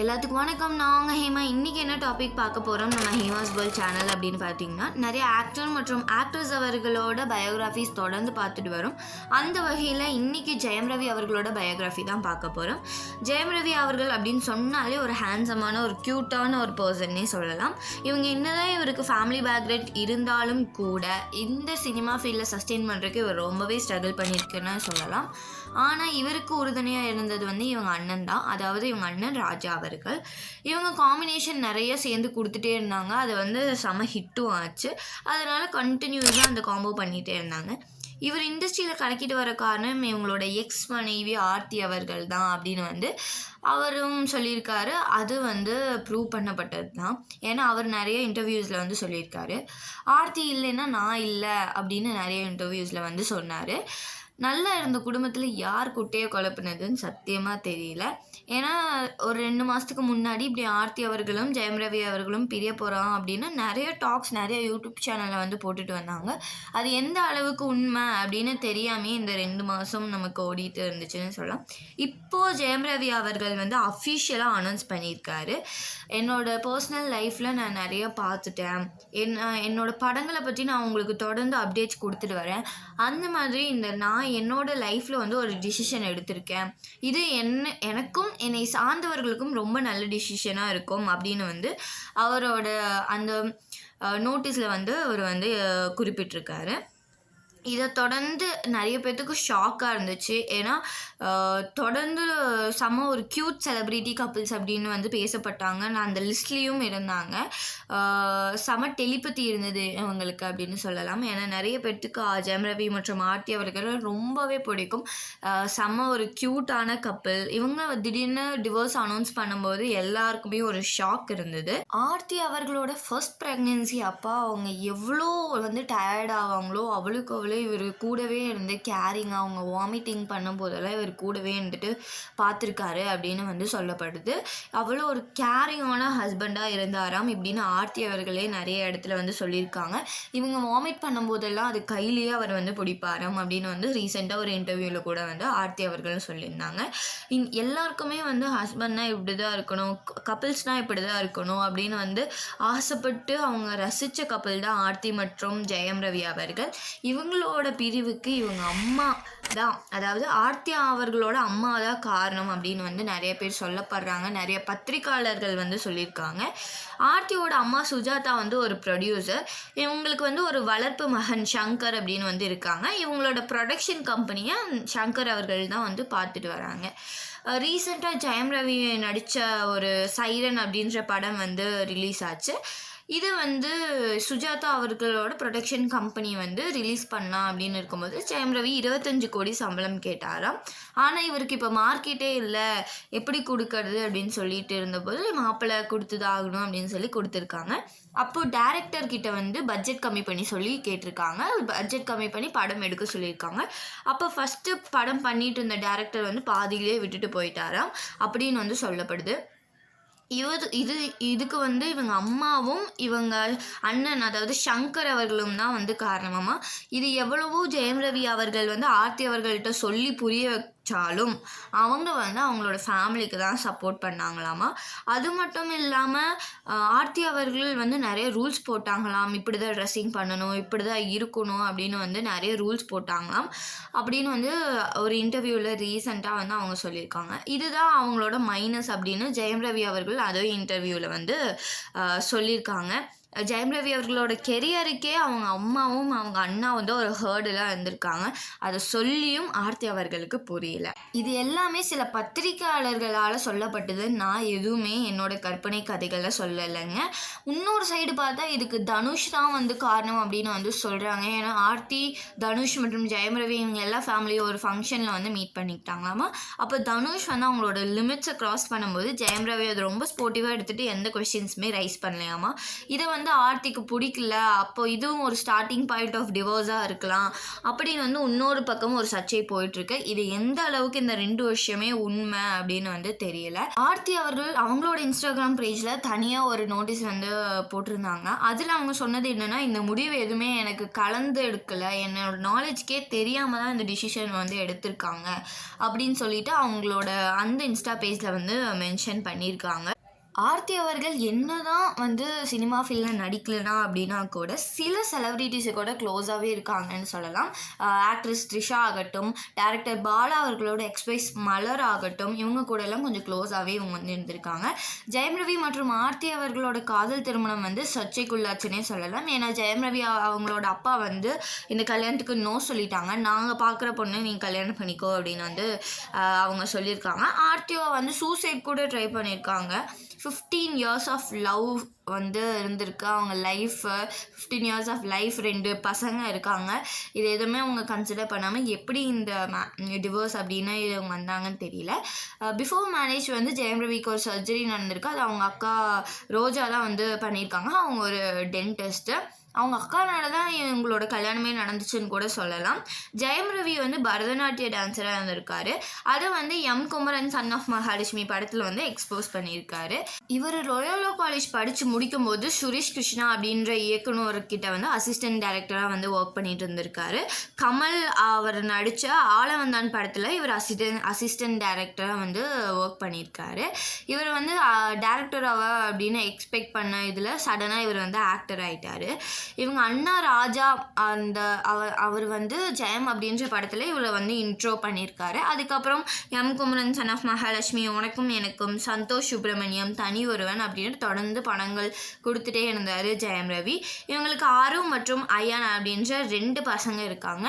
எல்லாத்துக்கும் வணக்கம். நாங்கள் ஹேமா. இன்றைக்கி என்ன டாபிக் பார்க்க போகிறோம் நம்ம ஹேமாஸ் வேர்ல்ட் சேனல் அப்படின்னு பார்த்தீங்கன்னா நிறைய ஆக்டர் மற்றும் ஆக்டர்ஸ் அவர்களோட பயோகிராஃபிஸ் தொடர்ந்து பார்த்துட்டு வரும். அந்த வகையில் இன்றைக்கி ஜெயம் ரவி அவர்களோட பயோகிராஃபி தான் பார்க்க போகிறோம் ஜெயம் ரவி அவர்கள் அப்படின்னு சொன்னாலே ஒரு ஹேண்ட்ஸமான ஒரு க்யூட்டான ஒரு பர்சன்னே சொல்லலாம். இவங்க என்னதான் இவருக்கு ஃபேமிலி பேக்ரவுண்ட் இருந்தாலும் கூட இந்த சினிமா ஃபீல்டில் சஸ்டெயின் பண்ணுறதுக்கு இவர் ரொம்பவே ஸ்ட்ரகிள் பண்ணியிருக்குன்னு சொல்லலாம். ஆனால் இவருக்கு உறுதுணையாக இருந்தது வந்து இவங்க அண்ணன் தான். அதாவது இவங்க அண்ணன் ராஜா அவர்கள். இவங்க காம்பினேஷன் நிறைய சேர்ந்து கொடுத்துட்டே இருந்தாங்க. அது வந்து செம ஹிட்டும் ஆச்சு. அதனால் கண்டினியூஸாக அந்த காம்போ பண்ணிகிட்டே இருந்தாங்க. இவர் இண்டஸ்ட்ரியில் கலக்கிட்டு வர காரணம் இவங்களோட எக்ஸ் மனைவி ஆர்த்தி அவர்கள் தான் அப்படின்னு வந்து அவரும் சொல்லியிருக்காரு. அது வந்து ப்ரூவ் பண்ணப்பட்டது தான். ஏன்னா அவர் நிறைய இன்டர்வியூஸில் வந்து சொல்லியிருக்காரு. ஆர்த்தி இல்லைன்னா நான் இல்லை அப்படின்னு நிறைய இன்டர்வியூஸில் வந்து சொன்னார். நல்லா இருந்த குடும்பத்தில் யார் குட்டையை குழப்பினதுன்னு சத்தியமாக தெரியல. ஏன்னா ஒரு ரெண்டு மாதத்துக்கு முன்னாடி இப்படி ஆர்த்தி அவர்களும் ஜெயம் ரவி அவர்களும் பிரிய போகிறான் அப்படின்னு நிறைய டாக்ஸ் நிறைய யூடியூப் சேனலில் வந்து போட்டுட்டு வந்தாங்க. அது எந்த அளவுக்கு உண்மை அப்படின்னு தெரியாமே இந்த ரெண்டு மாதம் நமக்கு ஓடிட்டு இருந்துச்சுன்னு சொல்லலாம். இப்போது ஜெயம் ரவி அவர்கள் வந்து அஃபிஷியலாக அனௌன்ஸ் பண்ணியிருக்காரு. என்னோட பர்சனல் லைஃப்பில் நான் நிறைய பார்த்துட்டேன். என் என்னோட படங்களை பற்றி நான் உங்களுக்கு தொடர்ந்து அப்டேட்ஸ் கொடுத்துட்டு வரேன். அந்த மாதிரி இந்த நான் என்னோட லைஃப்பில் வந்து ஒரு டிசிஷன் எடுத்திருக்கேன். இது என்ன எனக்கும் என்னை சார்ந்தவர்களுக்கும் ரொம்ப நல்ல டிசிஷனாக இருக்கும் அப்படின்னு வந்து அவரோட அந்த நோட்டீஸில் வந்து அவர் வந்து குறிப்பிட்டிருக்காரு. இதை தொடர்ந்து நிறைய பேர்த்துக்கு ஷாக்காக இருந்துச்சு. ஏன்னா தொடர்ந்து செம்ம ஒரு க்யூட் செலிப்ரிட்டி கப்புள்ஸ் அப்படின்னு வந்து பேசப்பட்டாங்க. நான் அந்த லிஸ்ட்லேயும் இருந்தாங்க. செம டெலிபதி இருந்தது அவங்களுக்கு அப்படின்னு சொல்லலாம். ஏன்னா நிறைய பேர்த்துக்கு ஆ, ஜெயம் ரவி மற்றும் ஆர்த்தி அவர்கள் ரொம்பவே பிடிக்கும். செம்ம ஒரு க்யூட்டான கப்புள் இவங்க திடீர்னு டிவோர்ஸ் அனௌன்ஸ் பண்ணும்போது எல்லாருக்குமே ஒரு ஷாக் இருந்தது. ஆர்த்தி அவர்களோட ஃபர்ஸ்ட் ப்ரெக்னென்சி அப்பா அவங்க எவ்வளோ வந்து டயர்ட் ஆவாங்களோ அவளுக்கு அவ்வளோ இவர் கூடவே இருந்து கேரிங் அவங்க வாமிட்டிங் பண்ணும்போதெல்லாம் இவர் கூடவே இருந்துட்டு பார்த்துருக்காரு அப்படின்னு வந்து சொல்லப்படுது. அவ்வளோ ஒரு கேரிங்கான ஹஸ்பண்டாக இருந்தாராம் இப்படின்னு ஆர்த்தி அவர்களே நிறைய இடத்துல வந்து சொல்லியிருக்காங்க. இவங்க வாமிட் பண்ணும்போதெல்லாம் அது கையிலேயே அவர் வந்து பிடிப்பாராம் அப்படின்னு வந்து ரீசெண்டாக ஒரு இன்டர்வியூவில் கூட வந்து ஆர்த்தி அவர்கள் சொல்லியிருந்தாங்க. இன் எல்லாருக்குமே வந்து ஹஸ்பண்ட்னா இப்படி தான் இருக்கணும் கப்பிள்ஸ்னால் இப்படி தான் இருக்கணும் அப்படின்னு வந்து ஆசைப்பட்டு அவங்க ரசித்த கப்பல் தான் ஆர்த்தி மற்றும் ஜெயம் ரவி அவர்கள். இவங்களோட பிரிவுக்கு இவங்க அம்மா தான். அதாவது ஆர்த்தியா அவர்களோட அம்மா தான் காரணம் அப்படின்னு வந்து நிறைய பேர் சொல்லப்படுறாங்க. நிறைய பத்திரிக்கையாளர்கள் வந்து சொல்லியிருக்காங்க. ஆர்த்தியோட அம்மா சுஜாதா வந்து ஒரு ப்ரொடியூசர் இவங்களுக்கு வந்து ஒரு வளர்ப்பு மகன் சங்கர் அப்படின்னு வந்து இருக்காங்க. இவங்களோட ப்ரொடக்ஷன் கம்பெனியை சங்கர் அவர்கள் தான் வந்து பார்த்துட்டு வராங்க. ரீசெண்டாக ஜெயம் ரவி நடித்த ஒரு சைரன் அப்படின்ற படம் வந்து ரிலீஸ் ஆச்சு. இது வந்து சுஜாதா அவர்களோட ப்ரொடக்ஷன் கம்பெனி வந்து ரிலீஸ் பண்ணா அப்படின்னு இருக்கும்போது ஜெயம் ரவி இருபத்தஞ்சு கோடி சம்பளம் கேட்டாராம். ஆனால் இவருக்கு இப்போ மார்க்கெட்டே இல்லை. எப்படி கொடுக்கறது அப்படின்னு சொல்லிட்டு இருந்தபோது மாப்பிள்ளை கொடுத்துதான் ஆகணும் அப்படின்னு சொல்லி கொடுத்துருக்காங்க. அப்போ டேரக்டர் கிட்ட வந்து பட்ஜெட் கம்மி பண்ணி சொல்லி கேட்டிருக்காங்க. பட்ஜெட் கம்மி பண்ணி படம் எடுக்க சொல்லியிருக்காங்க. அப்போ ஃபஸ்ட்டு படம் பண்ணிட்டு இருந்த டேரக்டர் வந்து பாதியிலே விட்டுட்டு போயிட்டாராம் அப்படின்னு வந்து சொல்லப்படுது. இவர் இது இதுக்கு வந்து இவங்க அம்மாவும் இவங்க அண்ணன் அதாவது சங்கர் அவர்களும் தான் வந்து காரணமாமா. இது எவ்வளவோ ஜெயம் ரவி அவர்கள் வந்து ஆர்த்தி அவர்கள்ட்ட சொல்லி புரிய வச்சாலும் அவங்க வந்து அவங்களோட ஃபேமிலிக்கு தான் சப்போர்ட் பண்ணாங்களாமா? அது மட்டும் இல்லாமல் ஆர்த்தி அவர்கள் வந்து நிறைய ரூல்ஸ் போட்டாங்களாம். இப்படி தான் ட்ரெஸ்ஸிங் பண்ணணும் இப்படி தான் இருக்கணும் அப்படின்னு வந்து நிறைய ரூல்ஸ் போட்டாங்களாம். அப்படின்னு வந்து ஒரு இன்டர்வியூவில் ரீசெண்டாக வந்து அவங்க சொல்லியிருக்காங்க. இதுதான் அவங்களோட மைனஸ் அப்படின்னு ஜெயம் ரவி அவர்கள் அதே இன்டர்வியூவில் வந்து சொல்லியிருக்காங்க. ஜெயம் ரவி அவர்களோட கெரியருக்கே அவங்க அம்மாவும் அவங்க அண்ணா வந்து ஒரு ஹேர்டில் இருந்திருக்காங்க. அதை சொல்லியும் ஆர்த்தி அவர்களுக்கு புரியல. இது எல்லாமே சில பத்திரிக்கையாளர்களால் சொல்லப்பட்டது. நான் எதுவுமே என்னோட கற்பனை கதைகளை சொல்லலைங்க. இன்னொரு சைடு பார்த்தா இதுக்கு தனுஷ் தான் வந்து காரணம் அப்படின்னு வந்து சொல்கிறாங்க ஏன்னா ஆர்த்தி தனுஷ் மற்றும் ஜெயம் ரவி இவங்க எல்லா ஃபேமிலியும் ஒரு ஃபங்க்ஷனில் வந்து மீட் பண்ணிக்கிட்டாங்களாமா? அப்போ தனுஷ் வந்து அவங்களோட லிமிட்ஸை க்ராஸ் பண்ணும்போது ஜெயம் ரவி அது ரொம்ப ஸ்போர்ட்டிவாக எடுத்துகிட்டு எந்த கொஷின்ஸுமே ரைஸ் பண்ணலையாமா? இதை வந்து ஆர்த்திக்கு பிடிக்கல. அப்போ இதுவும் ஒரு ஸ்டார்டிங் பாயிண்ட் ஆஃப் டிவோர்ஸாக இருக்கலாம். அப்படின்னு வந்து இன்னொரு பக்கம் ஒரு சர்ச்சை போயிட்டுருக்கு. இது எந்த அளவுக்கு இந்த ரெண்டு விஷயமே உண்மை அப்படின்னு வந்து தெரியல. ஆர்த்தி அவர்கள் அவங்களோட இன்ஸ்டாகிராம் பேஜில் தனியாக ஒரு நோட்டீஸ் வந்து போட்டிருந்தாங்க. அதில் அவங்க சொன்னது என்னென்னா இந்த முடிவு எதுவுமே எனக்கு கலந்து எடுக்கலை. என்னோட நாலேஜ்க்கே தெரியாமல் தான் இந்த டிசிஷன் வந்து எடுத்திருக்காங்க. அப்படின்னு சொல்லிட்டு அவங்களோட அந்த இன்ஸ்டா பேஜில் வந்து மென்ஷன் பண்ணியிருக்காங்க. ஆர்த்தி அவர்கள் என்னதான் வந்து சினிமா ஃபீல்டில் நடிக்கலனா அப்படின்னா கூட சில செலிப்ரிட்டிஸு கூட க்ளோஸாகவே இருக்காங்கன்னு சொல்லலாம். ஆக்ட்ரஸ் த்ரிஷா ஆகட்டும் டேரக்டர் பாலா அவர்களோட எக்ஸ்பிரஸ் மலர் ஆகட்டும் இவங்க கூட எல்லாம் கொஞ்சம் க்ளோஸாகவே இவங்க வந்து இருந்திருக்காங்க. ஜெயம் ரவி மற்றும் ஆர்த்தி அவர்களோட காதல் திருமணம் வந்து சர்ச்சைக்குள்ளாச்சுன்னே சொல்லலாம். ஏன்னா ஜெயம் ரவி அவங்களோட அப்பா வந்து இந்த கல்யாணத்துக்கு நோ சொல்லிட்டாங்க. நாங்கள் பார்க்குற பொண்ணு நீங்கள் கல்யாணம் பண்ணிக்கோ அப்படின்னு வந்து அவங்க சொல்லியிருக்காங்க. ஆர்த்தியோ வந்து சூசைட் கூட ட்ரை பண்ணியிருக்காங்க. ஃபிஃப்டீன் இயர்ஸ் ஆஃப் லவ் வந்து இருந்திருக்கு. அவங்க life fifteen years of life ரெண்டு பசங்க இருக்காங்க. இது எதுவுமே அவங்க கன்சிடர் பண்ணாமல் எப்படி இந்த டிவோர்ஸ் அப்படின்னு இவங்க வந்தாங்கன்னு தெரியல. பிஃபோர் மேரேஜ் வந்து ஜெயம் ரவிக்கு ஒரு சர்ஜரி நடந்திருக்கு. அது அவங்க அக்கா ரோஜா தான் வந்து பண்ணியிருக்காங்க. அவங்க ஒரு டென்டிஸ்ட்டு அவங்க அக்கானால தான் இவங்களோட கல்யாணமே நடந்துச்சுன்னு கூட சொல்லலாம். ஜெயம் ரவி வந்து பரதநாட்டிய டான்ஸராக இருந்திருக்காரு. அதை வந்து M Kumaran son of Mahalakshmi படத்தில் வந்து எக்ஸ்போஸ் பண்ணியிருக்காரு. இவர் ரொயோலோ காலேஜ் படித்து முடிக்கும் போது சுரேஷ் கிருஷ்ணா அப்படின்ற இயக்குனர்கிட்ட வந்து அசிஸ்டன்ட் டைரக்டராக வந்து ஒர்க் பண்ணிட்டு இருந்திருக்காரு. கமல் அவர் நடித்த ஆளவந்தான் படத்தில் இவர் அசிஸ்டன்ட் அசிஸ்டன்ட் டைரக்டராக வந்து ஒர்க் பண்ணியிருக்காரு. இவர் வந்து டேரக்டராக அப்படின்னு எக்ஸ்பெக்ட் பண்ண இதில் சடனாக இவர் வந்து ஆக்டர் ஆகிட்டார் இவங்க அண்ணா ராஜா அந்த அவர் அவர் வந்து ஜெயம் அப்படின்ற படத்தில் இவரை வந்து இன்ட்ரோ பண்ணியிருக்காரு. அதுக்கப்புறம் M Kumaran son of Mahalakshmi உனக்கும் எனக்கும் சந்தோஷ் சுப்பிரமணியம் தனி ஒருவன் அப்படின்னு தொடர்ந்து படங்கள் கொடுத்துட்டே இருந்தார் ஜெயம் ரவி. இவங்களுக்கு ஆரவ் மற்றும் அயான் அப்படின்ற ரெண்டு பசங்க இருக்காங்க.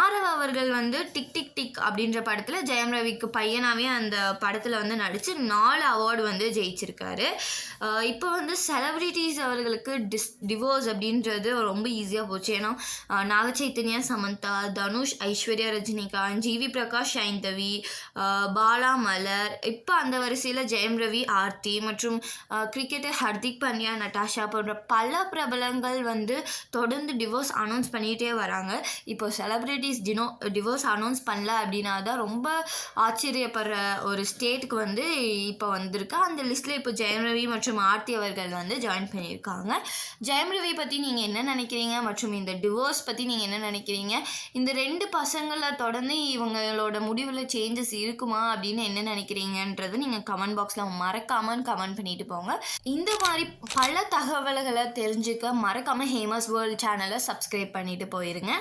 ஆரவ் அவர்கள் வந்து டிக் டிக் டிக் அப்படின்ற படத்தில் ஜெயம் ரவிக்கு பையனாகவே அந்த படத்தில் வந்து நடித்து நாலு அவார்டு வந்து ஜெயிச்சிருக்காரு. இப்போ வந்து செலிப்ரிட்டிஸ் அவர்களுக்கு டிஸ் டிவோர்ஸ் அப்படின்ற அப்படின்றது ரொம்ப ஈஸியாக போச்சு. ஏன்னா நாகச்சைத்தன்யா சமந்தா தனுஷ் ஐஸ்வர்யா ரஜினிகாந்த் ஜிவி பிரகாஷ் ஐந்தவி பாலா மலர் இப்போ அந்த வரிசையில் ஜெயம் ரவி ஆர்த்தி மற்றும் கிரிக்கெட்டர் ஹர்திக் பாண்டியா நட்டாஷா போன்ற பல பிரபலங்கள் வந்து தொடர்ந்து டிவோர்ஸ் அனௌன்ஸ் பண்ணிகிட்டே வராங்க. இப்போ செலிப்ரிட்டிஸ் டினோ டிவோர்ஸ் அனௌன்ஸ் பண்ணல அப்படின்னா தான் ரொம்ப ஆச்சரியப்படுற ஒரு ஸ்டேட்டுக்கு வந்து இப்போ வந்திருக்கு. அந்த லிஸ்ட்டில் இப்போ ஜெயம் ரவி மற்றும் ஆர்த்தி அவர்கள் வந்து ஜாயின் பண்ணியிருக்காங்க. ஜெயம் ரவி பற்றி நீங்கள் என்ன நினைக்கிறீங்க? மற்றும் இந்த டிவோர்ஸ் பற்றி நீங்கள் என்ன நினைக்கிறீங்க? இந்த ரெண்டு பசங்களை தொடர்ந்து இவங்களோட முடிவில் சேஞ்சஸ் இருக்குமா? அப்படின்னு என்ன நினைக்கிறீங்கன்றது நீங்கள் கமெண்ட் பாக்ஸில் மறக்காமல் கமெண்ட் பண்ணிட்டு போங்க. இந்த மாதிரி பல தகவல்களை தெரிஞ்சுக்க மறக்காமல் ஹேமஸ் வேர்ல்ட் சேனலை சப்ஸ்கிரைப் பண்ணிட்டு போயிருங்க.